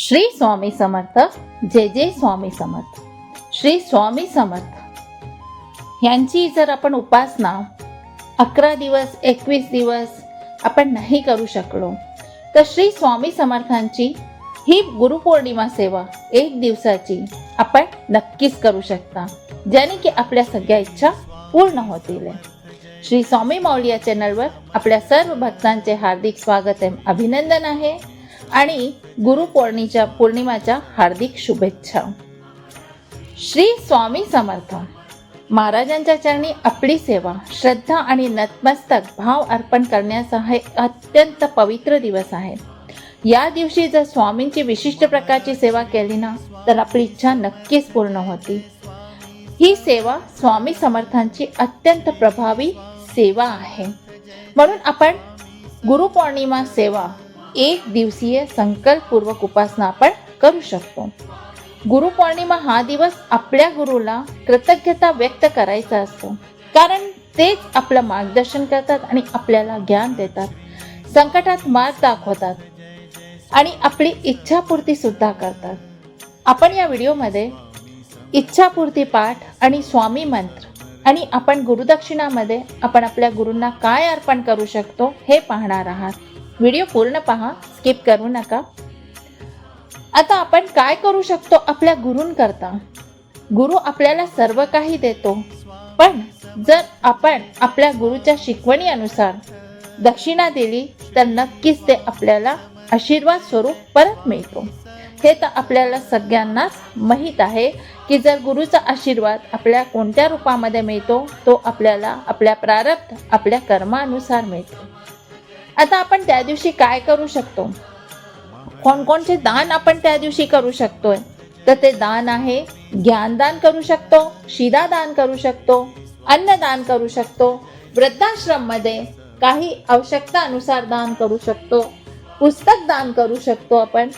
श्री स्वामी समर्थ जे जे स्वामी समर्थ. श्री स्वामी समर्थ. यांची जर आपण उपासना अकरा दिवस एकवीस दिवस आपण नाही करू शकलो तर श्री स्वामी समर्थांची ही गुरुपौर्णिमा सेवा एक दिवसाची आपण नक्कीच करू शकता ज्याने की आपल्या सगळ्या इच्छा पूर्ण होतील. श्री स्वामी माऊली या चॅनलवर आपल्या सर्व भक्तांचे हार्दिक स्वागत आहे अभिनंदन आहे. आणि गुरुपौर्णिच्या पौर्णिमाच्या हार्दिक शुभेच्छा. श्री स्वामी समर्थ. महाराजांच्या चरणी आपली सेवा श्रद्धा आणि नतमस्तक भाव अर्पण करण्याचा हे अत्यंत पवित्र दिवस आहे. या दिवशी जर स्वामींची विशिष्ट प्रकारची सेवा केली ना तर आपली इच्छा नक्कीच पूर्ण होती. ही सेवा स्वामी समर्थांची अत्यंत प्रभावी सेवा आहे. म्हणून आपण गुरुपौर्णिमा सेवा एक दिवसीय संकल्पपूर्वक उपासना आपण करू शकतो गुरुपौर्णिमा हा दिवस आपल्या गुरुला कृतज्ञता व्यक्त करायचा असतो कारण तेच आपलं मार्गदर्शन करतात आणि आपल्याला ज्ञान देतात संकटात मार्ग दाखवतात आणि आपली इच्छापूर्ती सुद्धा करतात आपण या व्हिडिओमध्ये इच्छापूर्ती पाठ आणि स्वामी मंत्र आणि आपण गुरुदक्षिणामध्ये आपण आपल्या गुरूंना काय अर्पण करू शकतो हे पाहणार आहात व्हिडिओ पूर्ण पहा स्किप करू नका. आता आपण काय करू शकतो आपल्या गुरूंकरता? गुरु आपल्याला सर्व काही देतो. पण जर आपण आपल्या गुरुच्या शिकवणी अनुसार दक्षिणा दिली तर नक्कीच ते आपल्याला आशीर्वाद स्वरूप परत मिळतो. हे तर आपल्याला सगळ्यांनाच माहीत आहे की जर गुरुचा आशीर्वाद आपल्या कोणत्या रूपामध्ये मिळतो तो आपल्याला आपल्या प्रारब्ध आपल्या कर्मानुसार मिळतो. आता आपण त्या दिवशी काय करू शकतो? कोणकोणते दान आपण त्या दिवशी करू शकतोय? तर ते दान आहे ज्ञानदान करू शकतो शिदा दान करू शकतो अन्नदान करू शकतो वृद्धाश्रममध्ये काही आवश्यकतानुसार दान करू शकतो पुस्तक दान करू शकतो आपण.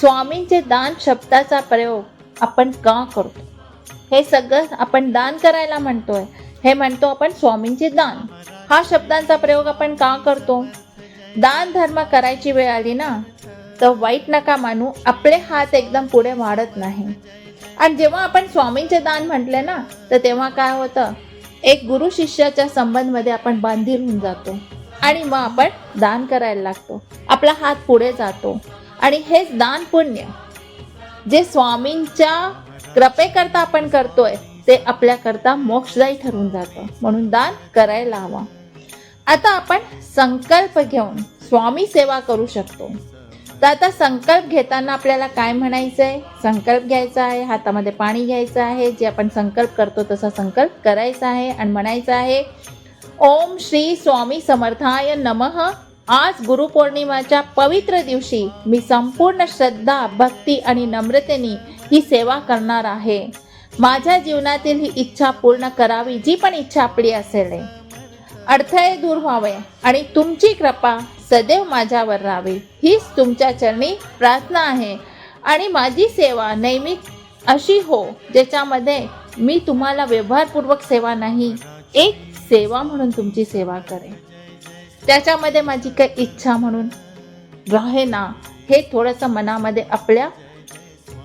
स्वामींचे दान शब्दाचा प्रयोग आपण का करतो? हे सगळं आपण दान करायला म्हणतोय. हे म्हणतो आपण स्वामींचे दान. हा शब्दांचा प्रयोग आपण का करतो? दान धर्म करायची वेळ आली ना तर वाईट नका मानू आपले हात एकदम पुढे वाढत नाही. आणि जेव्हा आपण स्वामींचे दान म्हटले ना तर तेव्हा काय होतं? एक गुरु शिष्याच्या संबंधमध्ये आपण बांधील होऊन जातो. आणि मग आपण दान करायला लागतो. आपला हात पुढे जातो. आणि हेच दान पुण्य. जे स्वामींच्या कृपेकरता आपण करतोय ते आपल्याकरता मोक्षदायी ठरून जातं. म्हणून दान करायला हवा. आता आपण संकल्प घेऊन स्वामी सेवा करू शकतो. तर आता संकल्प घेताना आपल्याला काय म्हणायचं आहे संकल्प घ्यायचा आहे हातामध्ये पाणी घ्यायचं आहे जे आपण संकल्प करतो तसा संकल्प करायचा आहे आणि म्हणायचं आहे ओम श्री स्वामी समर्थाय नमः. आज गुरुपौर्णिमाच्या पवित्र दिवशी मी संपूर्ण श्रद्धा भक्ती आणि नम्रतेने ही सेवा करणार आहे. माझ्या जीवनातील ही इच्छा पूर्ण करावी जी पण इच्छा आपली असेल. आहे. अडथळे दूर व्हावे आणि तुमची कृपा सदैव माझ्यावर राहावी. हीच तुमच्या चरणी प्रार्थना आहे. आणि माझी सेवा नेहमी अशी हो ज्याच्यामध्ये मी तुम्हाला व्यवहारपूर्वक सेवा नाही एक सेवा म्हणून तुमची सेवा करेन. त्याच्यामध्ये माझी काही इच्छा म्हणून राहे ना हे थोडंसं मनामध्ये आपल्या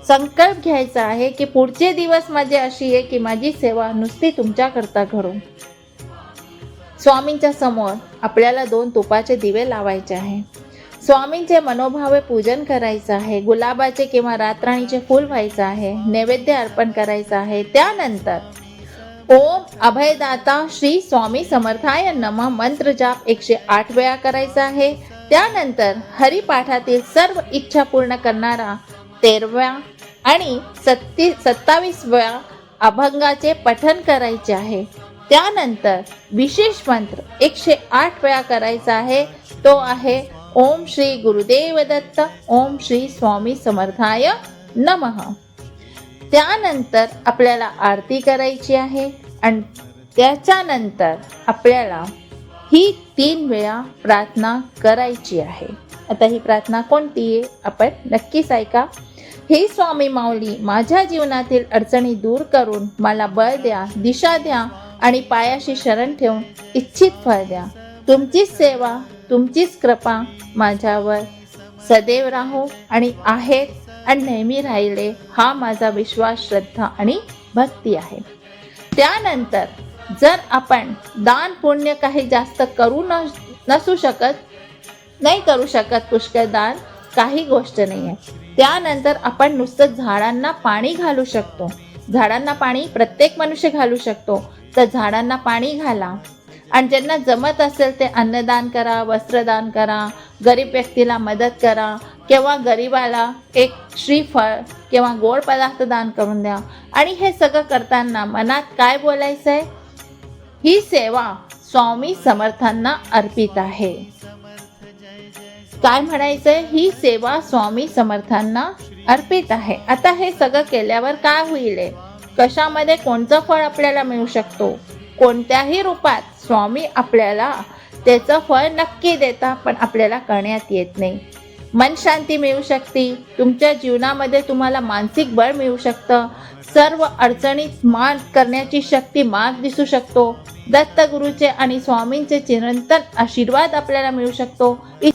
संकल्प घ्यायचा आहे की पुढचे दिवस माझे अशी आहे की माझी सेवा नुसती तुमच्याकरता घडून स्वामींच्या समोर आपल्याला दोन तुपाचे दिवे लावायचे आहे. स्वामींचे मनोभावे पूजन करायचं आहे. गुलाबाचे किंवा रातराणीचे फूल व्हायचं आहे. नैवेद्य अर्पण करायचं आहे. त्यानंतर ओम अभयदाता श्री स्वामी समर्थाय नम मंत्र जाप एकशे आठ वेळा करायचा आहे. त्यानंतर हरिपाठातील सर्व इच्छा पूर्ण करणारा तेरव्या आणि सत्ती सत्तावीस वेळा अभंगाचे पठन करायचे आहे. त्यानंतर विशेष मंत्र एकशे आठ वेळा करायचा आहे. तो आहे ओम श्री गुरुदेव दत्त ओम श्री स्वामी समर्थाय नमः. त्यानंतर आपल्याला आरती करायची आहे आणि त्याच्यानंतर आपल्याला ही तीन वेळा प्रार्थना करायची आहे. आता ही प्रार्थना कोणती आहे? आपण नक्कीच ऐका. हे स्वामी माऊली माझ्या जीवनातील अडचणी दूर करून मला बळ द्या दिशा द्या आणि पायाशी शरण ठेवून इच्छित फळ द्या. तुमचीच सेवा तुमचीच कृपा माझ्यावर. सदैव राहो आणि आहेत आणि नेहमी राहिले हा माझा विश्वास श्रद्धा आणि भक्ती आहे. त्यानंतर जर आपण दान पुण्य काही जास्त करू न नसू शकत नाही करू शकत पुष्कळ दान काही गोष्ट नाही आहे त्यानंतर आपण नुसतं झाडांना पाणी घालू शकतो. झाडांना पाणी प्रत्येक मनुष्य घालू शकतो. तर झाडांना पाणी घाला. आणि ज्यांना जमत असेल ते अन्नदान करा वस्त्रदान करा गरीब व्यक्तीला मदत करा किंवा गरिबाला एक श्रीफळ किंवा गोड पदार्थ दान करून द्या. आणि हे सगळं करताना मनात काय बोलायचं आहे ही सेवा स्वामी समर्थांना अर्पित आहे. काय म्हणायचंय? ही सेवा स्वामी समर्थांना अर्पित आहे. आता हे सगळं केल्यावर काय होईल आहे कशामध्ये कोणतं फळ आपल्याला मिळू शकतो? कोणत्याही रूपात स्वामी आपल्याला त्याचं फळ नक्की देता पण आपल्याला करण्यात येत नाही. मन शांती मिळू शकते. तुमच्या जीवनामध्ये तुम्हाला मानसिक बळ मिळू शकतं. सर्व अडचणीत मान करण्याची शक्ती मार्ग दिसू शकतो. दत्तगुरूचे आणि स्वामींचे चिरंतन आशीर्वाद आपल्याला मिळू शकतो. इ-